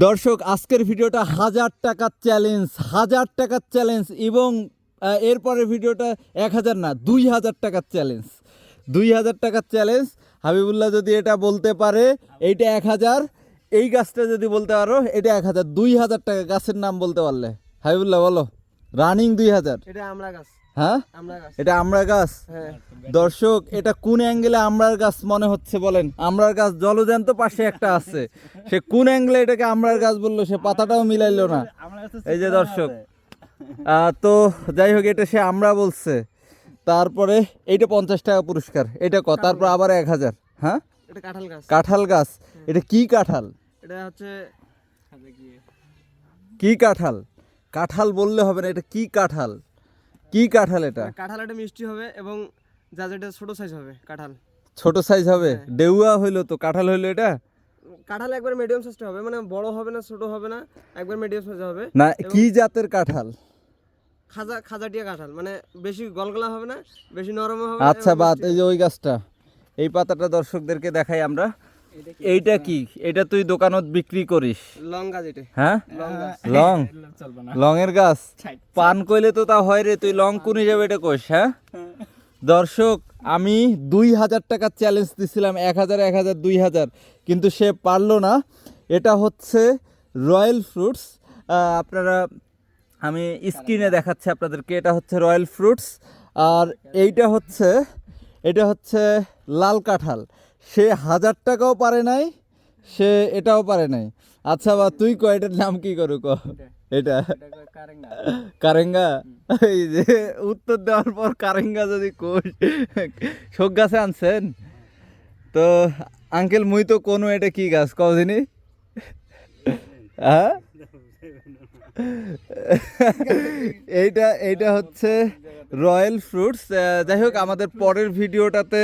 দর্শক, আজকের ভিডিওটা হাজার টাকার চ্যালেঞ্জ হাজার টাকার চ্যালেঞ্জ এবং এরপরের ভিডিওটা এক হাজার না, দুই হাজার টাকার চ্যালেঞ্জ দুই হাজার টাকার চ্যালেঞ্জ হাবিবুল্লাহ যদি এটা বলতে পারে, এইটা এক হাজার। এই গাছটা যদি বলতে পারো, এটা এক হাজার। দুই হাজার টাকা গাছের নাম বলতে পারলে। হাবিবুল্লাহ, বলো। রানিং দুই হাজার। এটা আমরা গাছ। হ্যাঁ? এটা আমড়া গাছ? হ্যাঁ। দর্শক এটা কোন অ্যাঙ্গেলে আমড়ার গাছ মনে হচ্ছে বলেন? আমড়ার গাছ জলজ্যান্ত পাশে একটা আছে। সে কোন অ্যাঙ্গেলে এটাকে আমড়ার গাছ বলল সে পাতাটাও মিলাইলো না। এই যে দর্শক তো যাই হোক এটা সে আমরা বলছে। তারপরে এইটা পঞ্চাশ টাকা পুরস্কার এটা ক তারপর আবার এক হাজার হ্যাঁ? কাঁঠাল গাছ। কাঁঠাল গাছ। এটা কি কাঁঠাল? এটা হচ্ছে কি কাঁঠাল? কাঁঠাল বললে হবে না এটা কি কাঁঠাল? কি কাঁঠাল এটা? কাঁঠাল একটা মিষ্টি হবে এবং যা যেটা ছোট সাইজ হবে কাঁঠাল। ছোট সাইজ হবে? ডেউয়া হইল তো কাঁঠাল হইল এটা? কাঁঠাল একবার মিডিয়াম সাইজটা হবে মানে বড় হবে না ছোট হবে না একবার মিডিয়াম সাইজ হবে। না কি জাতের কাঁঠাল? খাজা খাজাটিয়া কাঁঠাল মানে বেশি গলগলা হবে না বেশি নরম হবে আচ্ছা বাদ এই যে ওই গাছটা। এই পাতাটা দর্শকদেরকে দেখাই আমরা। এইটা কি? এটা তুই দোকানত বিক্রি করিস। লং গাছ এটা। হ্যাঁ? লং গাছ। লং? লংয়ের গাছ? পান কইলে তো তা হয় রে তুই লং কোন যাবে এটা কইস হ্যাঁ? দর্শক আমি দুই হাজার টাকার চ্যালেঞ্জ দিছিলাম এক হাজার এক হাজার দুই হাজার কিন্তু সে পারল না। এটা হচ্ছে রয়্যাল ফ্রুটস। আপনারা আমি স্ক্রিনে দেখাচ্ছি আপনাদেরকে এটা হচ্ছে রয়্যাল ফ্রুটস। আর এইটা হচ্ছে এটা হচ্ছে লাল কাঁঠাল। সে হাজার টাকাও পারে নাই, সে এটাও পারে নাই। আচ্ছা বা, তুই ক এটার নাম কি করু ক এটা। কারেঙ্গা? এই যে, উত্তর দেওয়ার পর কারেঙ্গা যদি কোষ শোক গাছে আনছেন? তো, আঙ্কেল, মুই তো কোনো এটা কি গাছ? কদিনই হ্যাঁ? এইটা এইটা হচ্ছে রয়্যাল ফ্রুটস। যাই হোক, আমাদের পরের ভিডিওটাতে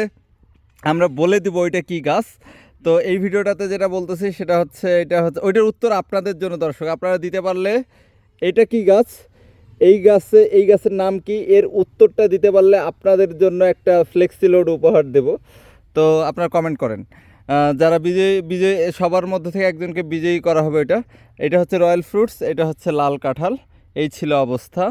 আমরা বলে দিব ওইটা কি গাছ। তো এই ভিডিওটাতে যেটা বলতেছি সেটা হচ্ছে, এটা হচ্ছে, ওইটার উত্তর আপনাদের জন্য দর্শক। আপনারা দিতে পারলে এটা কি গাছ? এই গাছে, এই গাছের নাম কি? এর উত্তরটা দিতে পারলে আপনাদের জন্য একটা ফ্লেক্সি লোড উপহার দেব। তো আপনারা কমেন্ট করেন। যারা বিজয়ী বিজয়ী, সবার মধ্যে থেকে একজনকে বিজয়ী করা হবে এটা এটা হচ্ছে রয়্যাল ফ্রুটস, এটা হচ্ছে লাল কাঁঠাল। এই ছিল অবস্থা।